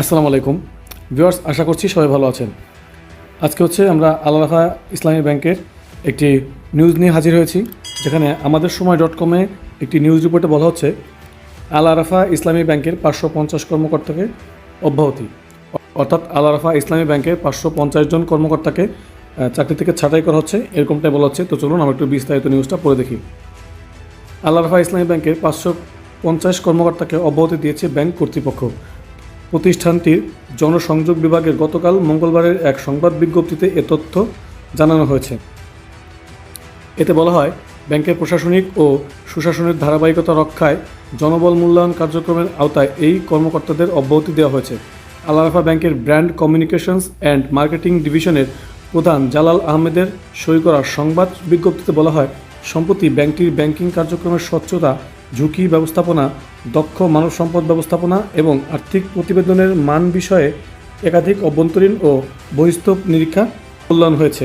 আসসালামু আলাইকুম। ভিউয়ার্স, আশা করছি সবাই ভালো আছেন। আজকে হচ্ছে আমরা আলাফা ইসলামী ব্যাংকের একটি নিউজ নিয়ে হাজির হয়েছি, যেখানে আমাদের সময় ডট কমে একটি নিউজ রিপোর্টে বলা হচ্ছে, আল আরাফা ইসলামী ব্যাংকের পাঁচশো পঞ্চাশ কর্মকর্তাকে অব্যাহতি। অর্থাৎ আল আরাফা ইসলামী ব্যাংকের পাঁচশো পঞ্চাশ জন কর্মকর্তাকে চাকরি থেকে ছাঁটাই করা হচ্ছে, এরকমটাই বলা হচ্ছে। তো চলুন, আমরা একটু বিস্তারিত নিউজটা পড়ে দেখি। আল আরাফা ইসলামী ব্যাংকের পাঁচশো পঞ্চাশ কর্মকর্তাকে অব্যাহতি দিয়েছে ব্যাংক কর্তৃপক্ষ। প্রতিষ্ঠানটির জনসংযোগ বিভাগের গতকাল মঙ্গলবারের এক সংবাদ বিজ্ঞপ্তিতে এ তথ্য জানানো হয়েছে। এতে বলা হয়, ব্যাংকের প্রশাসনিক ও সুশাসনের ধারাবাহিকতা রক্ষায় জনবল মূল্যায়ন কার্যক্রমের আওতায় এই কর্মকর্তাদের অব্যাহতি দেওয়া হয়েছে। আলারাফা ব্যাংকের ব্র্যান্ড কমিউনিকেশনস অ্যান্ড মার্কেটিং ডিভিশনের প্রধান জালাল আহমেদের সই করা সংবাদ বিজ্ঞপ্তিতে বলা হয়, সম্প্রতি ব্যাংকটির ব্যাংকিং কার্যক্রমের স্বচ্ছতা ঝুঁকি ব্যবস্থাপনা, দক্ষ মানব সম্পদ ব্যবস্থাপনা এবং আর্থিক প্রতিবেদনের মান বিষয়ে একাধিক অভ্যন্তরীণ ও বহিস্থ নিরীক্ষা মূল্যায়ন হয়েছে।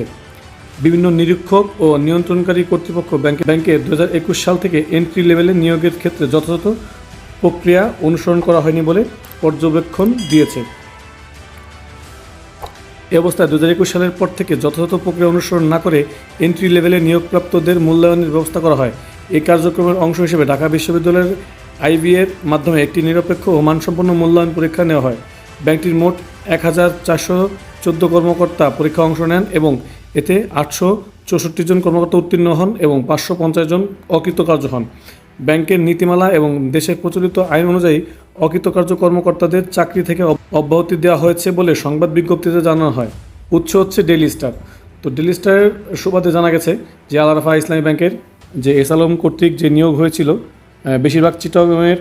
বিভিন্ন নিরীক্ষক ও নিয়ন্ত্রণকারী কর্তৃপক্ষ ব্যাংকে ব্যাংকে দু একুশ সাল থেকে এন্ট্রি লেভেলে নিয়োগের ক্ষেত্রে যথাযথ প্রক্রিয়া অনুসরণ করা হয়নি বলে পর্যবেক্ষণ দিয়েছে। এ অবস্থায় দু হাজার একুশ সালের পর থেকে যথাযথ প্রক্রিয়া অনুসরণ না করে এন্ট্রি লেভেলে নিয়োগপ্রাপ্তদের মূল্যায়নের ব্যবস্থা করা হয়। এই কার্যক্রমের অংশ হিসেবে ঢাকা বিশ্ববিদ্যালয়ের আইবিএর মাধ্যমে একটি নিরপেক্ষ ও মানসম্পন্ন মূল্যায়ন পরীক্ষা নেওয়া হয়। ব্যাংকটির মোট এক হাজার চারশো চোদ্দ কর্মকর্তা পরীক্ষা অংশ নেন এবং এতে আটশো চৌষট্টি জন কর্মকর্তা উত্তীর্ণ হন এবং পাঁচশো পঞ্চাশ জন অকৃতকার্য হন। ব্যাংকের নীতিমালা এবং দেশের প্রচলিত আইন অনুযায়ী অকৃতকার্য কর্মকর্তাদের চাকরি থেকে অব্যাহতি দেওয়া হয়েছে বলে সংবাদ বিজ্ঞপ্তিতে জানানো হয়। উৎস হচ্ছে ডেইলি স্টার। তো ডেইলি স্টারের সুবাদে জানা গেছে যে আলারাফা ইসলামী ব্যাংকের যে এস আলম কর্তৃক যে নিয়োগ হয়েছিল বেশিরভাগ চিটগমের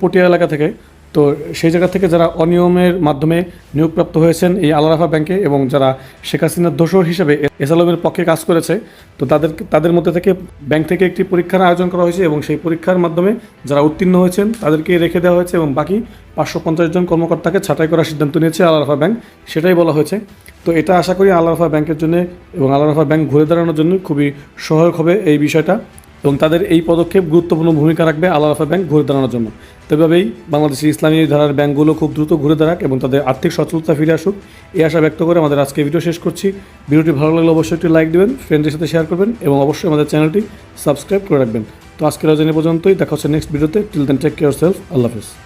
পটিয়া এলাকা থেকে, তো সেই জায়গা থেকে যারা অনিয়মের মাধ্যমে নিয়োগপ্রাপ্ত হয়েছেন এই আলারাফা ব্যাংকে এবং যারা শেখ হাসিনার দোষর হিসেবে এস আলমের পক্ষে কাজ করেছে, তো তাদের তাদের মধ্যে থেকে ব্যাংক থেকে একটি পরীক্ষার আয়োজন করা হয়েছে এবং সেই পরীক্ষার মাধ্যমে যারা উত্তীর্ণ হয়েছেন তাদেরকে রেখে দেওয়া হয়েছে এবং বাকি পাঁচশো পঞ্চাশ জন কর্মকর্তাকে ছাঁটাই করার সিদ্ধান্ত নিয়েছে আলারাফা ব্যাংক। সেটাই বলা হয়েছে। তো এটা আশা করি আলারাফা ব্যাংকের জন্য এবং আলারাফা ব্যাংক ঘুরে দাঁড়ানোর জন্য খুবই সহায়ক হবে এই বিষয়টা এবং তাদের এই পদক্ষেপ গুরুত্বপূর্ণ ভূমিকা রাখবে আল আরাফা ব্যাংক ঘুরে দাঁড়ানোর জন্য। তবেই বাংলাদেশের ইসলামী ধারার ব্যাংকগুলো খুব দ্রুত ঘুরে দাঁড়াক এবং তাদের আর্থিক সচ্ছলতা ফিরে আসুক। এই আশা ব্যক্ত করে আমাদের আজকে ভিডিও শেষ করছি। ভিডিওটি ভালো লাগলে অবশ্যই একটি লাইক দেবেন ফ্রেন্ডের সাথে শেয়ার করবেন এবং অবশ্যই আমাদের চ্যানেলটি সাবস্ক্রাইব করে রাখবেন। তো আজকের আয়োজনে পর্যন্তই। দেখা হচ্ছে নেক্সট ভিডিওতে। Till then take care self আল্লাহ হাফিজ।